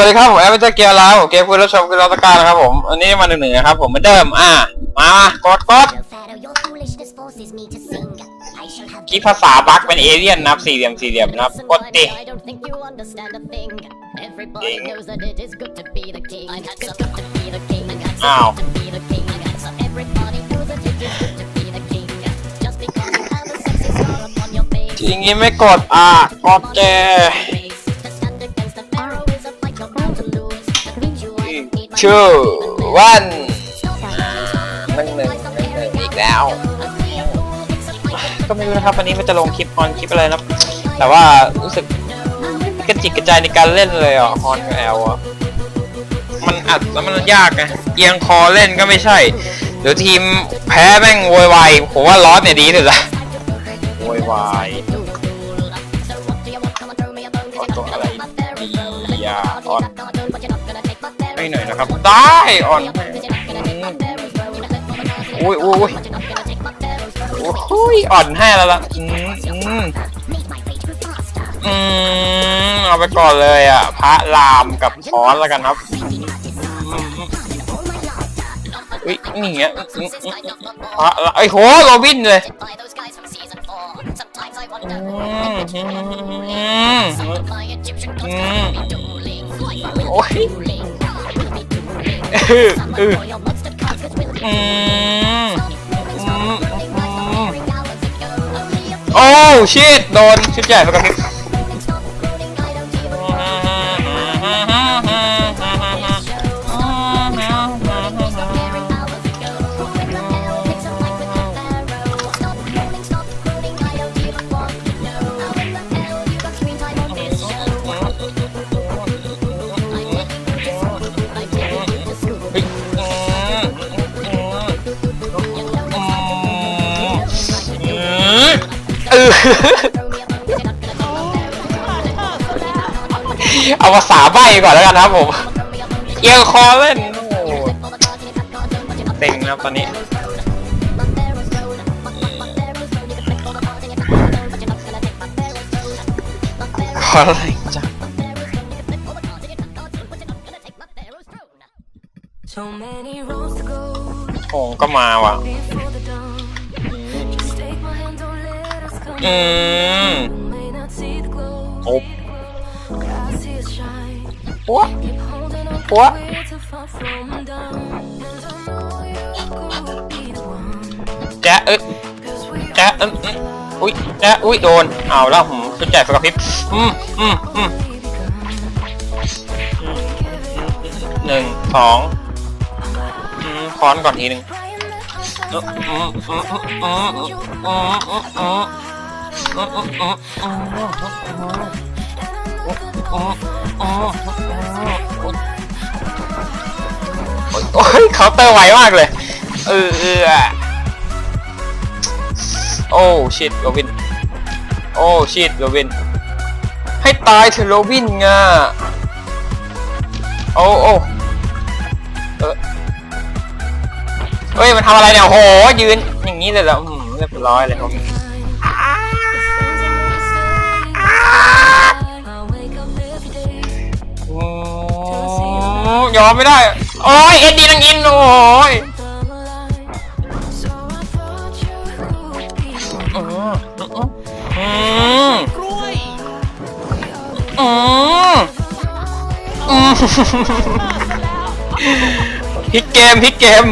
สวัสดีครับผมแอปเปิลเกียร์ลาวเกมคุณรับชมคือรับตะการนะครับผมอันนี้มาเหนื่อยๆครับผมไม่เดิมอะมากดกดกีภาษาบักเป็นเอเลี่ยนนับสี่เหลี่ยมสี่เหลี่ยมนับกดติอ้าวจริงไม่กดอะกดเจ fighting, stop หนึ่งหนึ่ง fighting, หนึ่งหนึ่ง stop อีกแล้ว fighting. It's a fight ก็ไม่รู้นะครับวันนี้มันจะลงคลิปฮอนคลิปอะไรนะแต่ว่ารู้สึกกระจิกกระจายในการเล่นเลยอะฮอนกับแอลอะมันอัดแล้วมันยากไงเอียงคอเล่นก็ไม่ใช่ เดี๋ยวทีมแพ้แม่งโวยวายผมว่าลอสเนี่ยดีที่สุดละโวยวายออนตัวอะไรดีอะออน ไม่หน่อยนะครับ ได้อ่อนอุ้ยอุ้ยอุ้ยโอ้ยอ่อนให้แล้วล่ะอืมอืมอืมเอาไปก่อนเลยอะ พระรามกับช้อนแล้วกันครับอุ้ยนี่เงี้ยอืมอืมพระไอ้โหโรบินเลย by those guys from season four. Sometimes I อืมอืมโอ้ย โอ้ชิดโดนชุดใหญ่ปกติ feeling เออเอาภาษาใบก่อนแล้วกันนะครับผม เอียงคอเล่นโอ้โหเต็งนะครับตอนนี้ขออะไรจ้ะ So many roads to go โอ่งก็มาว่ะ And I know you could be the one. แจ๊ะเอ๊ะ Cause we แจ๊ะอืมอืมอุ้ยแจ๊ะอุ้ยโดน เอาแล้วหืมชุดใหญ่กระพริบอืมอืมอืมหนึ่งสองอืมค้อนก่อนทีหนึ่งอืมอืมอืมอืมอืมอืมอืม โอ้ยเขาเตอร์ไวมากเลย เออเออโอ้ชิดโรบิน โอ้ชิดโรบิน ให้ตายเถอะโรบินง่ะโอ้โอ้เออเฮ้ย มันทำอะไรเนี่ยโหยืนอย่างนี้เลยแล้วเรียบร้อยเลยครั ยอมไม่ได้ โอ้ยเอ็ดดีนังอิน โอ้ยอืมอืมอืมพลิกเกมพลิกเกม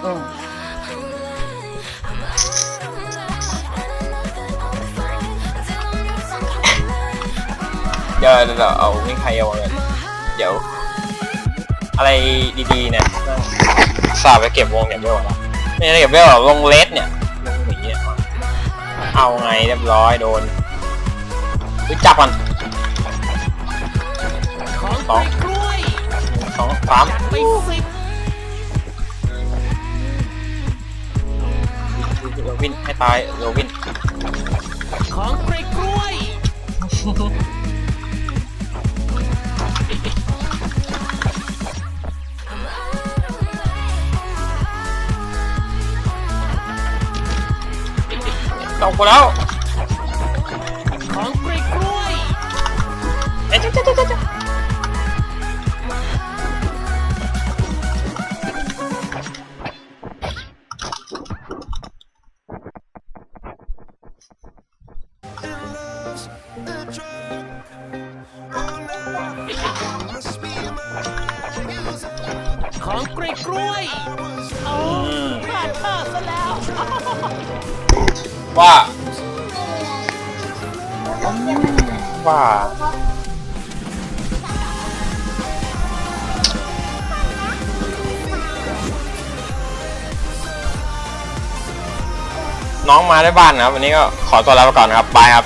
Tell 'em เดี๋ยวเดี๋ยวเอาไม่ใครเอาเงินเดี๋ยว อะไรดีๆเนี่ยต้องสาบไปเก็บวงเนี่ยเบลนะไม่ได้เก็บเบลหรอกลงเลสเนี่ยลงหมีเนี่ยเอาไงเรียบร้อยโดนจับมันสองสองสามโรบินให้ตายโรบินของกล้วย กล้วยตกกูแล้วของกล้วยกล้วยเอ๊ะจ๊ะจ๊ะจ๊ะจ๊ะของกล้วยกล้วย เอาพลาดท่าซะแล้ว ว่า ว่าน้องมาได้บ้านนะครับ วันนี้ก็ขอตัวลาไปก่อนนะครับบายครับ